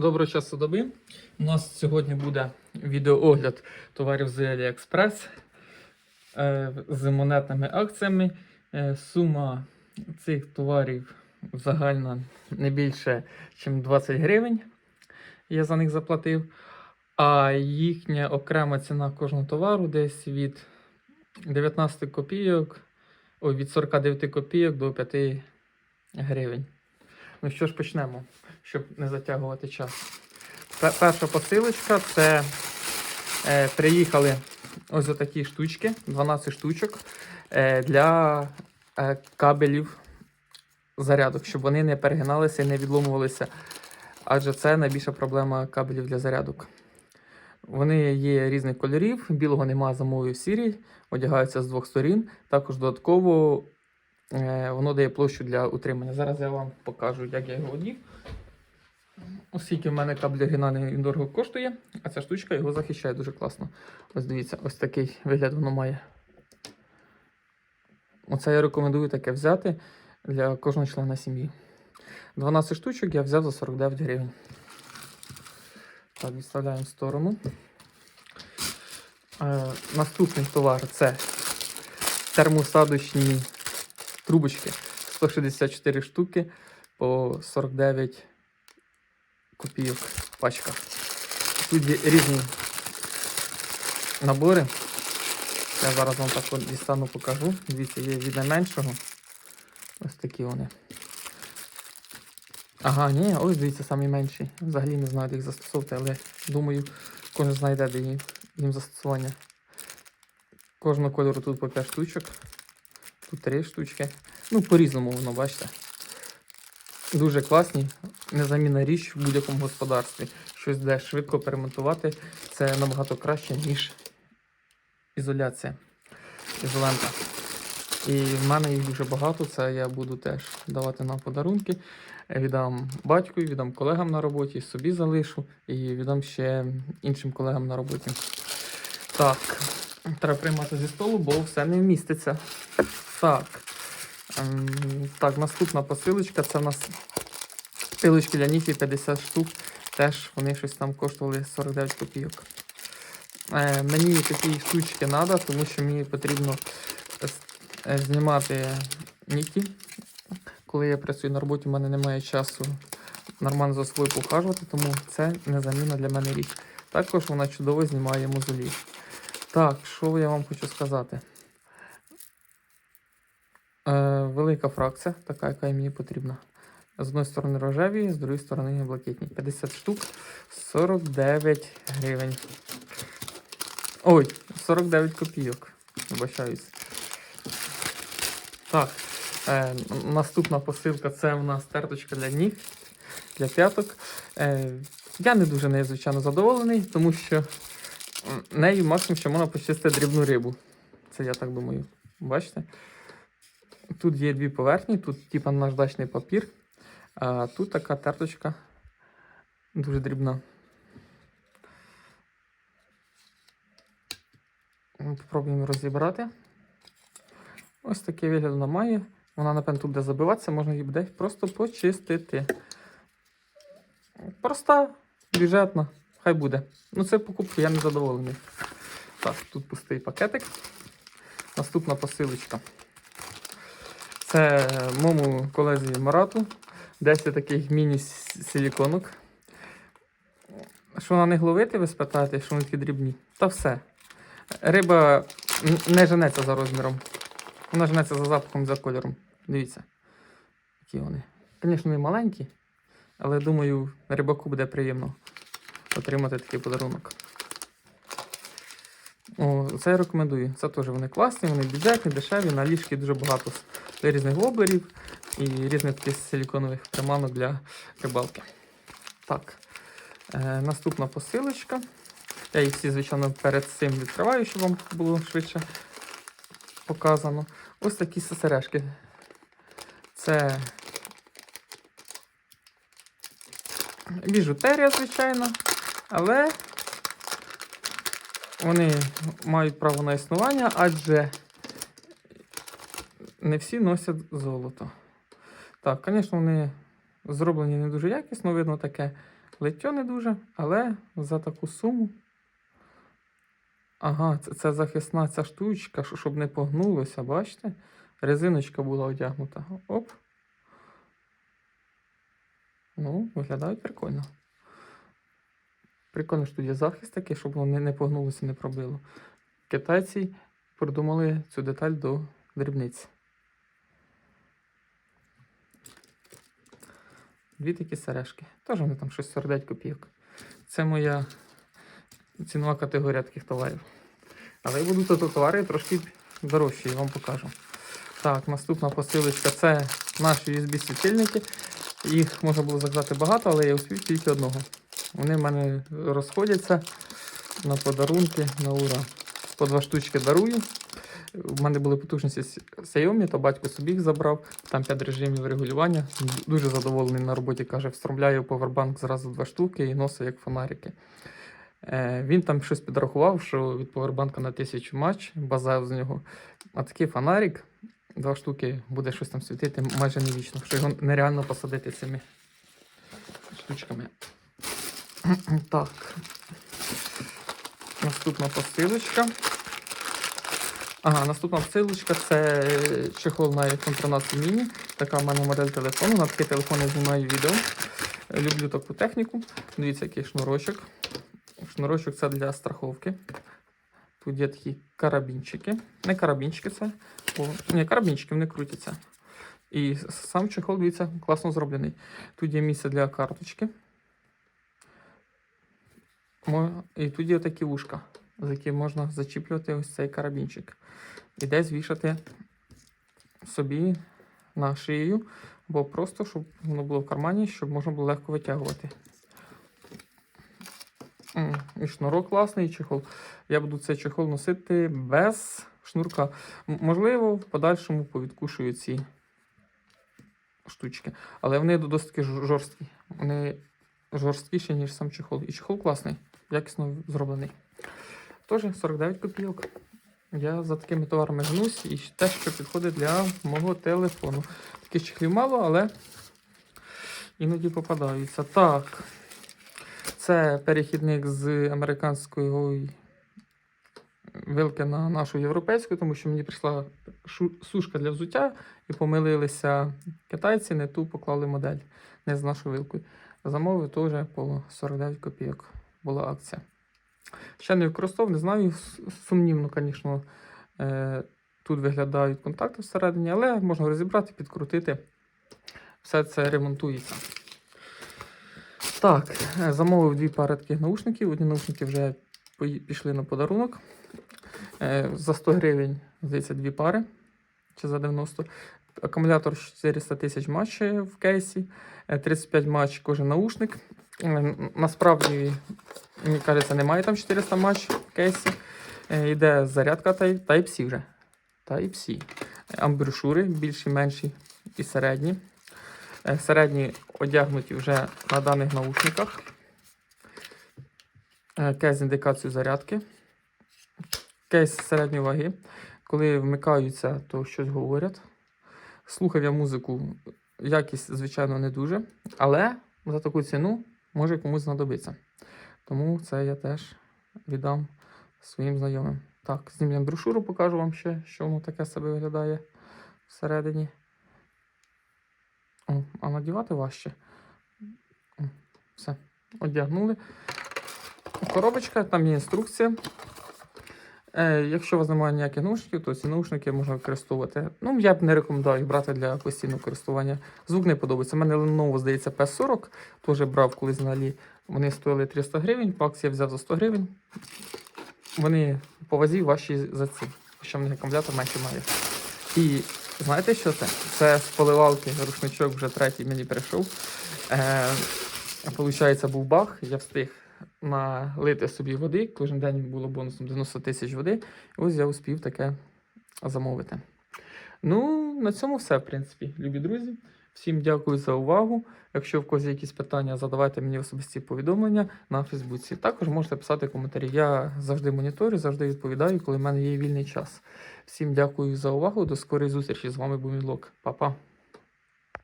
Доброго часу доби. У нас сьогодні буде відеоогляд товарів з AliExpress е, з монетними акціями. Е, Сума цих товарів загальна не більше, ніж 20 гривень. Я за них заплатив. А їхня окрема ціна кожного товару десь від 19 копійок, ой, від 49 копійок до 5 гривень. Ну що ж, почнемо, щоб не затягувати час. Перша посилочка це е, приїхали ось такі штучки, 12 штучок е, для е, кабелів зарядок, щоб вони не перегиналися і не відломувалися. Адже це найбільша проблема кабелів для зарядок. Вони є різних кольорів, білого немає, замовив сірій, одягаються з двох сторін. Також додатково е, воно дає площу для утримання. Зараз я вам покажу, як я його одів. Оскільки в мене кабель оригінальний він дорого коштує, а ця штучка його захищає дуже класно. Ось дивіться, ось такий вигляд воно має. Оце я рекомендую таке взяти для кожного члена сім'ї. 12 штучок я взяв за 49 гривень. Так, відставляємо в сторону. Е, наступний товар це термосадочні трубочки 164 штуки по 49 копійок пачка. Тут є різні набори. Я зараз вам так дістану покажу. Дивіться, є від найменшого. Ось такі вони. Ага, ні, ось дивіться, самі менші. Взагалі не знаю, де їх застосовувати, але думаю, кожен знайде, де їм, їм застосування. Кожного кольору тут по 5 штучок. Тут 3 штучки. Ну, по-різному воно, бачите. Дуже класні, незамінна річ в будь-якому господарстві. Щось де швидко перемонтувати, це набагато краще, ніж ізоляція. Ізолента. І в мене їх дуже багато. Це я буду теж давати на подарунки. Віддам батьку, віддам колегам на роботі, собі залишу і віддам ще іншим колегам на роботі. Так, треба приймати зі столу, бо все не вміститься. Так. Ем, так, наступна посилочка. Це в нас пилочки для нігтів 50 штук. Теж вони щось там коштували 49 копійок. Е, мені такі штучки треба, тому що мені потрібно е, е, знімати нігті. Коли я працюю на роботі, в мене немає часу нормально за собою поухажувати, тому це незамінна для мене річ. Також вона чудово знімає мозолі. Так, що я вам хочу сказати? Е, велика фракція, така, яка мені потрібна. З одної сторони рожеві, з другої сторони блакитні. 50 штук, 49 гривень. Ой, 49 копійок. Вибачаюсь. Так. Е, наступна посилка це у нас терточка для ніг, для п'яток. Е, я не дуже нею, звичайно, задоволений, тому що нею максимум що можна почистити дрібну рибу. Це я так думаю. Бачите? Тут є дві поверхні, тут типа наждачний папір, а тут така терточка дуже дрібна. Попробуємо розібрати. Ось такий вигляд вона має. Вона, напевно, тут буде забиватися, можна її буде просто почистити. Проста, бюджетна, хай буде. Ну, це покупка, я не задоволений. Так, тут пустий пакетик. Наступна посилочка. Це моєму колезі Марату. 10 таких міні-силіконок. Що на них ловити, ви спитаєте, що вони такі дрібні? Та все. Риба не женеться за розміром. Вона женеться за запахом, за кольором. Дивіться. Які вони. Звісно, не маленькі, але думаю, рибаку буде приємно отримати такий подарунок. О, це я рекомендую. Це теж вони класні, вони бюджетні, дешеві, на ліжки дуже багато різних воблерів і різних таких силіконових приманок для рибалки. Так. Е, наступна посилочка. Я їх всі, звичайно, перед цим відкриваю, щоб вам було швидше показано. Ось такі сережки. Це біжутерія, звичайно, але вони мають право на існування, адже не всі носять золото. Так, звісно, вони зроблені не дуже якісно, видно таке лиття не дуже, але за таку суму. Ага, це, це захисна ця штучка, що- щоб не погнулося, бачите? Резиночка була одягнута. Оп. Ну, виглядають прикольно. Прикольно, що тут є захист такий, щоб воно не, не погнулося, не пробило. Китайці придумали цю деталь до дрібниць. Дві такі сережки. Теж вони там щось 49 копійок. Це моя цінова категорія таких товарів. Але будуть тут товари трошки дорожчі, я вам покажу. Так, наступна посилочка це наші USB-світильники. Їх можна було заказати багато, але я успів тільки одного. Вони в мене розходяться на подарунки на ура. По два штучки дарую. У мене були потужності Xiaomi, то батько собі їх забрав. Там 5 режимів регулювання. Дуже задоволений на роботі. Каже, встромляю повербанк зразу два штуки і носить як фонарики. Е, він там щось підрахував, що від повербанка на 1000 матч, базав з нього. А такий фонарик, два штуки, буде щось там світити майже не вічно, що його нереально посадити цими штучками. Так. Наступна посилочка. Ага, наступна посилочка це чехол на iPhone 13 mini. Така в мене модель телефону. На телефон я знімаю відео. Люблю таку техніку. Дивіться, який шнурочок. Шнурочок це для страховки. Тут є такі карабінчики. Не карабінчики це. Бо... Ні, карабінчики вони крутяться. І сам чехол, дивіться, класно зроблений. Тут є місце для карточки. І тут є такі вушка, за які можна зачіплювати ось цей карабінчик. І десь вішати собі на шию, або просто, щоб воно було в кармані, щоб можна було легко витягувати. І шнурок класний, і чехол. Я буду цей чехол носити без шнурка. Можливо, в подальшому повідкушую ці штучки. Але вони досить жорсткі. Вони жорсткіші, ніж сам чехол. І чехол класний, якісно зроблений. Теж 49 копійок. Я за такими товарами гнусь і те, що підходить для мого телефону. Таких чехлів мало, але іноді попадаються. Так. Це перехідник з американської вилки на нашу європейську, тому що мені прийшла сушка для взуття і помилилися китайці, не ту поклали модель, не з нашою вилкою. Замовив теж по 49 копійок була акція. Ще не використовував, не знаю. Сумнівно, звісно, е, тут виглядають контакти всередині, але можна розібрати, підкрутити. Все це ремонтується. Так, е, замовив дві пари таких наушників. Одні наушники вже пішли на подарунок. Е, За 100 гривень, здається, дві пари. Чи за 90. Акумулятор 400 тисяч матч в кейсі, е, 35 матч кожен наушник. Насправді, мені кажеться, немає там 400 матч в кейсі. Е, Йде зарядка Type- Type-C вже. Type-C. Амбрюшури більші, менші і середні. Е, Середні одягнуті вже на даних наушниках. Е, Кейс з індикацією зарядки. Кейс середньої ваги. Коли вмикаються, то щось говорять. Слухав я музику, якість, звичайно, не дуже, але за таку ціну може комусь знадобиться. Тому це я теж віддам своїм знайомим. Так, знімлям брошуру, покажу вам ще, що воно таке себе виглядає всередині. О, а надівати важче. Все, одягнули. Коробочка, там є інструкція. Е, якщо у вас немає ніяких наушників, то ці наушники можна використовувати. Ну, я б не рекомендую їх брати для постійного користування. Звук не подобається. У мене Lenovo, здається, P40, теж брав колись на Алі. Вони стоїли 300 гривень, акції я взяв за 100 гривень. Вони по вазі важчі за ці, хоча в них акумулятор менше має. І знаєте, що це? Це з поливалки рушничок вже третій мені прийшов. Е, Получається, був баг, я встиг налити собі води. Кожен день було бонусом 90 тисяч води. Ось я успів таке замовити. Ну, на цьому все, в принципі, любі друзі. Всім дякую за увагу. Якщо в когось є якісь питання, задавайте мені особисті повідомлення на Фейсбуці. Також можете писати коментарі. Я завжди моніторю, завжди відповідаю, коли в мене є вільний час. Всім дякую за увагу. До скорої зустрічі. З вами був Мілок. Па-па.